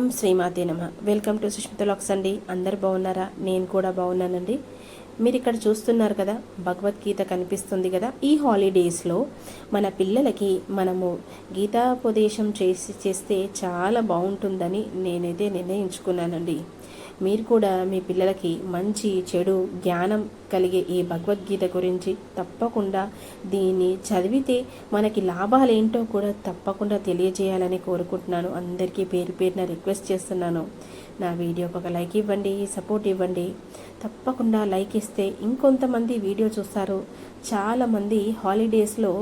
ఓం శ్రీమాతే నమ. Welcome to Sushmita lakhs అండి. అందరు బాగున్నారా? నేను కూడా బాగున్నానండి. మీరు ఇక్కడ చూస్తున్నారు కదా భగవద్గీత కనిపిస్తుంది కదా. ఈ హాలిడేస్లో మన పిల్లలకి మనము గీతాపదేశం చేసి చేస్తే చాలా బాగుంటుందని నేనైతే నిర్ణయించుకున్నానండి. మీరు కూడా మీ పిల్లలకి మంచి చెడు జ్ఞానం కలిగే ఈ భగవద్గీత గురించి తప్పకుండా దీన్ని చదివితే మనకి లాభాలు ఏంటో కూడా తప్పకుండా తెలియజేయాలని కోరుకుంటున్నాను. అందరికీ పేరు పేరున రిక్వెస్ట్ చేస్తున్నాను. నా వీడియోకి ఒక లైక్ ఇవ్వండి సపోర్ట్ ఇవ్వండి. తప్పకుండా లైక్ ఇస్తే ఇంకొంతమంది వీడియో చూస్తారు. చాలామంది హాలిడేస్లో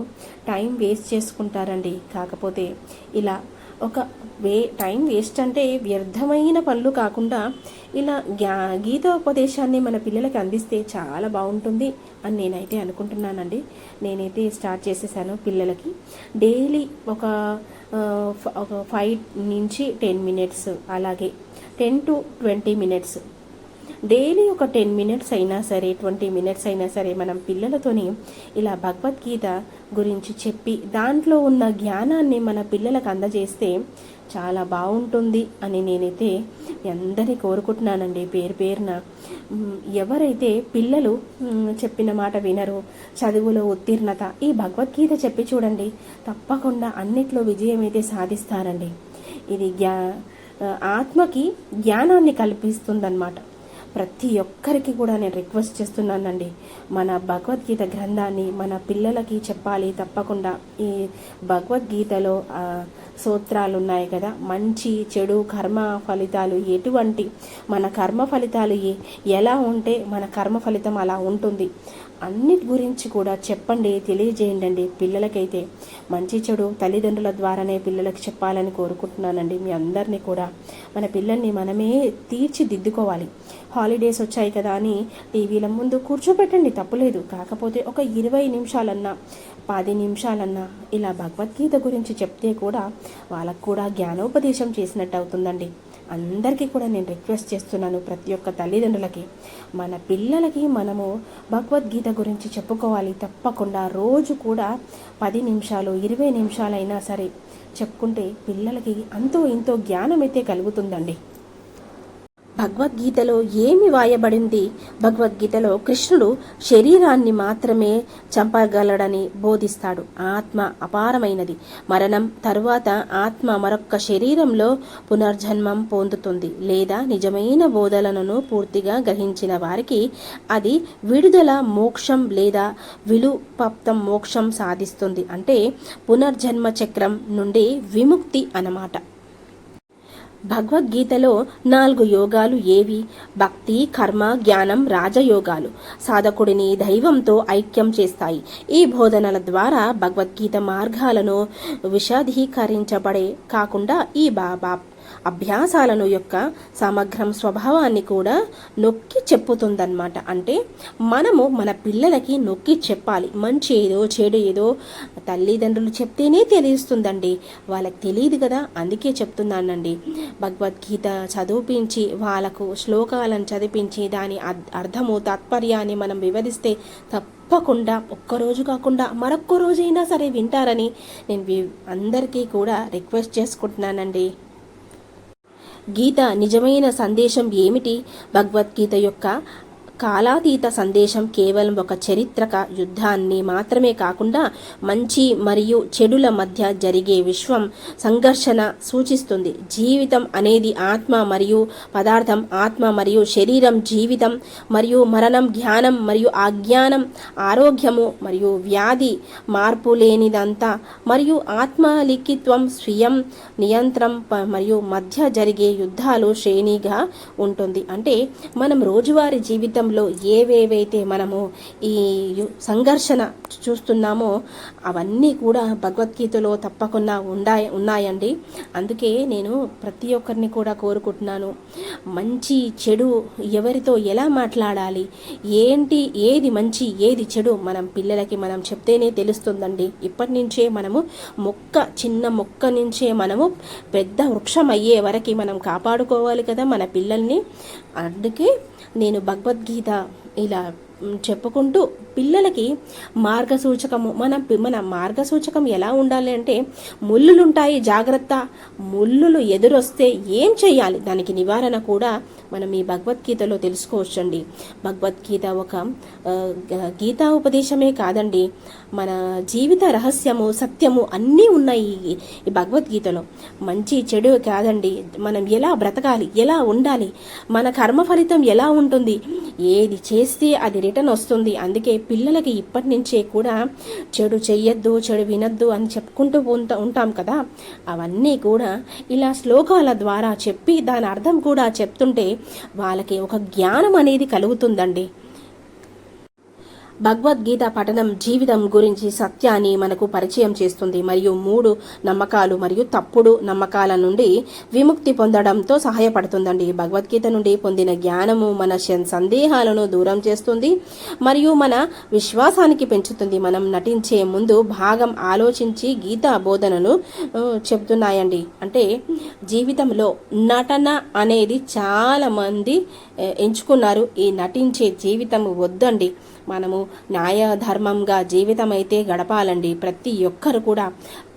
టైం వేస్ట్ చేసుకుంటారండి. కాకపోతే ఇలా ఒక వే టైం వేస్ట్ అంటే వ్యర్థమైన పనులు కాకుండా ఇలా గ్యా గీతోపదేశాన్ని మన పిల్లలకి అందిస్తే చాలా బాగుంటుంది అని నేనైతే అనుకుంటున్నానండి. నేనైతే స్టార్ట్ చేసేసాను పిల్లలకి. డైలీ ఒక ఒక ఫైవ్ నుంచి టెన్ మినిట్స్ అలాగే ten to twenty minutes daily ఒక టెన్ మినిట్స్ అయినా సరే ట్వంటీ మినిట్స్ అయినా సరే మనం పిల్లలతోని ఇలా భగవద్గీత గురించి చెప్పి దాంట్లో ఉన్న జ్ఞానాన్ని మన పిల్లలకు అందజేస్తే చాలా బాగుంటుంది అని నేనైతే మీ అందరినీ కోరుకుంటున్నానండి పేరు పేరున. ఎవరైతే పిల్లలు చెప్పిన మాట వినరు చదువులో ఉత్తీర్ణత ఈ భగవద్గీత చెప్పి చూడండి తప్పకుండా అన్నిట్లో విజయం అయితే సాధిస్తారండి. ఇది జ్ఞా ఆత్మకి జ్ఞానాన్ని కల్పిస్తుందన్నమాట. ప్రతి ఒక్కరికి కూడా నేను రిక్వెస్ట్ చేస్తున్నానండి. మన భగవద్గీత గ్రంథాన్ని మన పిల్లలకి చెప్పాలి తప్పకుండా. ఈ భగవద్గీతలో సూత్రాలు ఉన్నాయి కదా. మంచి చెడు కర్మ ఫలితాలు ఎటువంటి మన కర్మ ఫలితాలు ఏ- ఎలా ఉంటే మన కర్మ ఫలితం అలా ఉంటుంది. అన్నిటి గురించి కూడా చెప్పండి తెలియజేయండి పిల్లలకైతే మంచి చెడు తల్లిదండ్రుల ద్వారానే పిల్లలకు చెప్పాలని కోరుకుంటున్నానండి. మీ అందరినీ కూడా మన పిల్లల్ని మనమే తీర్చిదిద్దుకోవాలి. హాలిడేస్ వచ్చాయి కదా అని టీవీల ముందు కూర్చోబెట్టండి తప్పులేదు. కాకపోతే ఒక ఇరవై నిమిషాలన్నా పది నిమిషాలన్నా ఇలా భగవద్గీత గురించి చెప్తే కూడా వాళ్ళకు కూడా జ్ఞానోపదేశం చేసినట్టు అవుతుందండి. అందరికీ కూడా నేను రిక్వెస్ట్ చేస్తున్నాను ప్రతి ఒక్క తల్లిదండ్రులకి. మన పిల్లలకి మనము భగవద్గీత గురించి చెప్పుకోవాలి తప్పకుండా. రోజు కూడా పది నిమిషాలు ఇరవై నిమిషాలైనా సరే చెప్పుకుంటే పిల్లలకి అంతో ఇంతో జ్ఞానం అయితే కలుగుతుందండి. భగవద్గీతలో ఏమి వాయబడింది? భగవద్గీతలో కృష్ణుడు శరీరాన్ని మాత్రమే చంపగలడని బోధిస్తాడు. ఆత్మ అపారమైనది. మరణం తరువాత ఆత్మ మరొక్క శరీరంలో పునర్జన్మం పొందుతుంది. లేదా నిజమైన బోధనలను పూర్తిగా గ్రహించిన వారికి అది విడుదల మోక్షం లేదా విలుపప్తం మోక్షం సాధిస్తుంది. అంటే పునర్జన్మ చక్రం నుండి విముక్తి అన్నమాట. భగవద్గీతలో నాలుగు యోగాలు ఏవి? భక్తి కర్మ జ్ఞానం రాజయోగాలు. సాధకుడిని దైవంతో ఐక్యం చేస్తాయి. ఈ బోధనల ద్వారా భగవద్గీత మార్గాలను విషాదీకరించబడే కాకుండా ఈ బాబా అభ్యాసాలను యొక్క సమగ్రం స్వభావాన్ని కూడా నొక్కి చెప్పుతుందన్నమాట. అంటే మనము మన పిల్లలకి నొక్కి చెప్పాలి. మంచి ఏదో చెడు ఏదో తల్లిదండ్రులు చెప్తేనే తెలుస్తుందండి. వాళ్ళకి తెలియదు కదా అందుకే చెప్తున్నానండి. భగవద్గీత చదివించి వాళ్ళకు శ్లోకాలను చదివించి దాని అర్థము తాత్పర్యాన్ని మనం వివరిస్తే తప్పకుండా ఒక్కరోజు కాకుండా మరొక్క రోజైనా సరే వింటారని నేను వి- అందరికీ కూడా రిక్వెస్ట్ చేసుకుంటున్నానండి. గీత నిజమైన సందేశం ఏమిటి? భగవద్గీత యొక్క కాలాతీత సందేశం కేవలం ఒక చరిత్రక యుద్ధాన్ని మాత్రమే కాకుండా మంచి మరియు చెడుల మధ్య జరిగే విశ్వం సంఘర్షణ సూచిస్తుంది. జీవితం అనేది ఆత్మ మరియు పదార్థం ఆత్మ మరియు శరీరం జీవితం మరియు మరణం జ్ఞానం మరియు అజ్ఞానం ఆరోగ్యము మరియు వ్యాధి మార్పు లేనిదంతా మరియు ఆత్మలిఖిత్వం స్వయం నియంత్రం మరియు మధ్య జరిగే యుద్ధాలు శ్రేణిగా ఉంటుంది. అంటే మనం రోజువారీ జీవితంలో ఏవేవైతే మనము ఈ సంఘర్షణ చూస్తున్నామో అవన్నీ కూడా భగవద్గీతలో తప్పకుండా ఉండా ఉన్నాయండి. అందుకే నేను ప్రతి ఒక్కరిని కూడా కోరుకుంటున్నాను. మంచి చెడు ఎవరితో ఎలా మాట్లాడాలి? ఏంటి ఏది మంచి ఏది చెడు? మనం పిల్లలకి మనం చెప్తేనే తెలుస్తుందండి. ఇప్పటి నుంచే మనము మొక్క చిన్న మొక్క నుంచే మనము పెద్ద వృక్షం అయ్యే వరకు మనం కాపాడుకోవాలి కదా మన పిల్లల్ని. అందుకే నేను భగవద్గీత ఇలా చెప్పుకుంటూ పిల్లలకి మార్గసూచకము మన మన మార్గసూచకం ఎలా ఉండాలి అంటే ముళ్ళులుంటాయి జాగ్రత్త. ముళ్ళులు ఎదురొస్తే ఏం చేయాలి దానికి నివారణ కూడా మనం ఈ భగవద్గీతలో తెలుసుకోవచ్చండి. భగవద్గీత ఒక గీతా ఉపదేశమే కాదండి. మన జీవిత రహస్యము సత్యము అన్నీ ఉన్నాయి ఈ భగవద్గీతలో. మంచి చెడు కాదండి. మనం ఎలా బ్రతకాలి? ఎలా ఉండాలి? మన కర్మ ఫలితం ఎలా ఉంటుంది? ఏది చేస్తే అది రిటర్న్ వస్తుంది. అందుకే పిల్లలకి ఇప్పటి నుంచే కూడా చెడు చెయ్యొద్దు చెడు వినొద్దు అని చెప్పుకుంటూ ఉంటా ఉంటాం కదా. అవన్నీ కూడా ఇలా శ్లోకాల ద్వారా చెప్పి దాని అర్థం కూడా చెప్తుంటే వాళ్ళకి ఒక జ్ఞానం అనేది కలుగుతుందండి. భగవద్గీత పఠనం జీవితం గురించి సత్యాన్ని మనకు పరిచయం చేస్తుంది. మరియు మూడు నమ్మకాలు మరియు తప్పుడు నమ్మకాల నుండి విముక్తి పొందడంతో సహాయపడుతుందండి. భగవద్గీత నుండి పొందిన జ్ఞానము మన శ- సందేహాలను దూరం చేస్తుంది మరియు మన విశ్వాసానికి పెంచుతుంది. మనం నటించే ముందు భాగం ఆలోచించి గీతా బోధనలు చెప్తున్నాయండి. అంటే జీవితంలో నటన అనేది చాలామంది ఎంచుకున్నారు. ఈ నటించే జీవితం వద్దండి. మనము న్యాయ ధర్మంగా జీవితం అయితే గడపాలండి. ప్రతి ఒక్కరు కూడా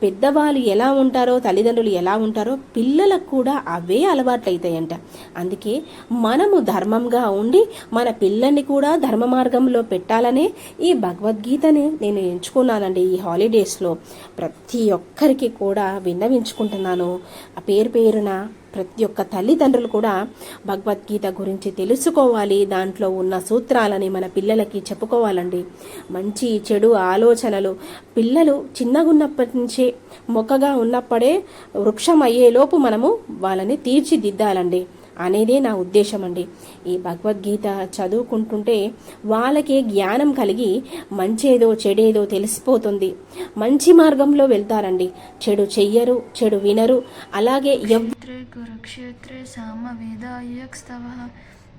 పెద్దవాళ్ళు ఎలా ఉంటారో తల్లిదండ్రులు ఎలా ఉంటారో పిల్లలకు కూడా అవే అలవాట్లయితాయంట అందుకే మనము ధర్మంగా ఉండి మన పిల్లల్ని కూడా ధర్మ మార్గంలో పెట్టాలనే ఈ భగవద్గీతని నేను ఎంచుకున్నానండి ఈ హాలిడేస్లో. ప్రతి ఒక్కరికి కూడా విన్నవించుకుంటున్నాను. ఆ పేరు పేరున ప్రతి ఒక్క తల్లిదండ్రులు కూడా భగవద్గీత గురించి తెలుసుకోవాలి దాంట్లో ఉన్న సూత్రాలని మన పిల్లలకి చెప్పుకోవాలండి. మంచి చెడు ఆలోచనలు పిల్లలు చిన్నగున్నప్పటి నుంచే మొక్కగా ఉన్నప్పుడే వృక్షం అయ్యేలోపు మనము వాళ్ళని తీర్చిదిద్దాలండి. అనేదే నా ఉద్దేశం అండి ఈ భగవద్గీత చదువుకుంటుంటే వాళ్ళకే జ్ఞానం కలిగి మంచేదో చెడేదో తెలిసిపోతుంది. మంచి మార్గంలో వెళ్తారండి. చెడు చెయ్యరు చెడు వినరు. అలాగే క్షేత్రే కురుక్షేత్రే సామవేదాయక్స్తవః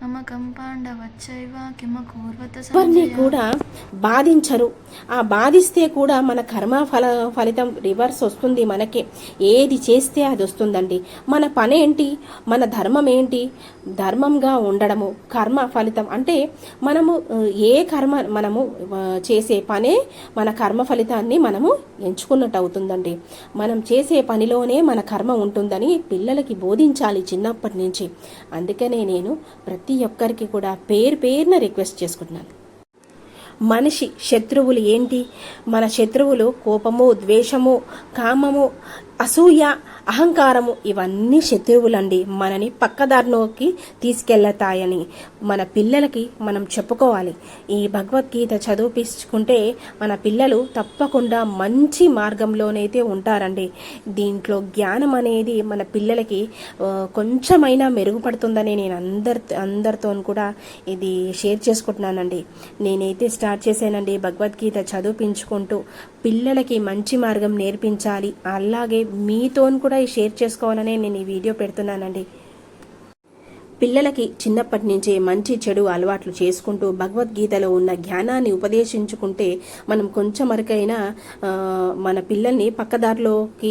మమ కం పాండవచ్చైవ కిమకూర్వత ఎవరిని సంజయ కూడా బాధించరు. ఆ బాధిస్తే కూడా మన కర్మ ఫల ఫలితం రివర్స్ వస్తుంది మనకి. ఏది చేస్తే అది వస్తుందండి. మన పని ఏంటి? మన ధర్మం ఏంటి? ధర్మంగా ఉండడము కర్మ ఫలితం. అంటే మనము ఏ కర్మ మనము చేసే పనే మన కర్మ ఫలితాన్ని మనము ఎంచుకున్నట్టు అవుతుందండి. మనం చేసే పనిలోనే మన కర్మ ఉంటుందని పిల్లలకి బోధించాలి చిన్నప్పటి నుంచి. అందుకనే నేను ప్రతి ఒక్కరికి కూడా పేరు పేరున రిక్వెస్ట్ చేసుకుంటున్నాను. మనిషి శత్రువులు ఏంటి? మన శత్రువులు కోపము ద్వేషము కామము అసూయ అహంకారము ఇవన్నీ శత్రువులండి. మనని పక్కదారిలోకి తీసుకెళ్తాయని మన పిల్లలకి మనం చెప్పుకోవాలి. ఈ భగవద్గీత చదివిపించుకుంటే మన పిల్లలు తప్పకుండా మంచి మార్గంలోనైతే ఉంటారండి. దీంట్లో జ్ఞానం అనేది మన పిల్లలకి కొంచెమైనా మెరుగుపడుతుందని నేను అందరి అందరితో కూడా ఇది షేర్ చేసుకుంటున్నానండి. నేనైతే స్టార్ట్ చేశానండి భగవద్గీత చదివించుకుంటూ పిల్లలకి మంచి మార్గం నేర్పించాలి. అలాగే మీతో కూడా ఈ షేర్ చేసుకోవాలనే నేను ఈ వీడియో పెడుతున్నానండి. పిల్లలకి చిన్నప్పటి నుంచే మంచి చెడు అలవాట్లు చేసుకుంటూ భగవద్గీతలో ఉన్న జ్ఞానాన్ని ఉపదేశించుకుంటే మనం కొంచెం వరకైనా మన పిల్లల్ని పక్కదారిలోకి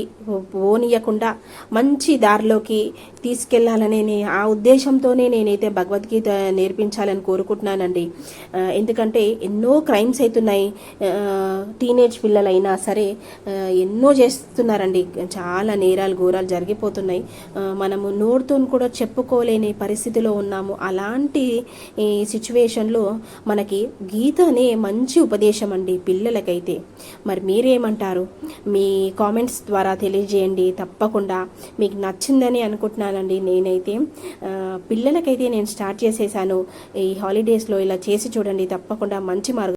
పోనీయకుండా మంచి దారిలోకి తీసుకెళ్ళాలనే ఆ ఉద్దేశంతోనే నేనైతే భగవద్గీత నేర్పించాలని కోరుకుంటున్నానండి. ఎందుకంటే ఎన్నో క్రైమ్స్ అవుతున్నాయి. టీనేజ్ పిల్లలైనా సరే ఎన్నో చేస్తున్నారండి. చాలా నేరాలు ఘోరాలు జరిగిపోతున్నాయి. మనము నోరుతో కూడా చెప్పుకోలేని పరిస్థితి పరిస్థితిలో ఉన్నాము. అలాంటి ఈ సిచ్యువేషన్లో మనకి గీత అనే మంచి ఉపదేశం అండి పిల్లలకైతే. మరి మీరేమంటారు? మీ కామెంట్స్ ద్వారా తెలియజేయండి. తప్పకుండా మీకు నచ్చిందని అనుకుంటున్నానండి నేనైతే. పిల్లలకైతే నేను స్టార్ట్ చేసేసాను. ఈ హాలిడేస్లో ఇలా చేసి చూడండి. తప్పకుండా మంచి మార్గం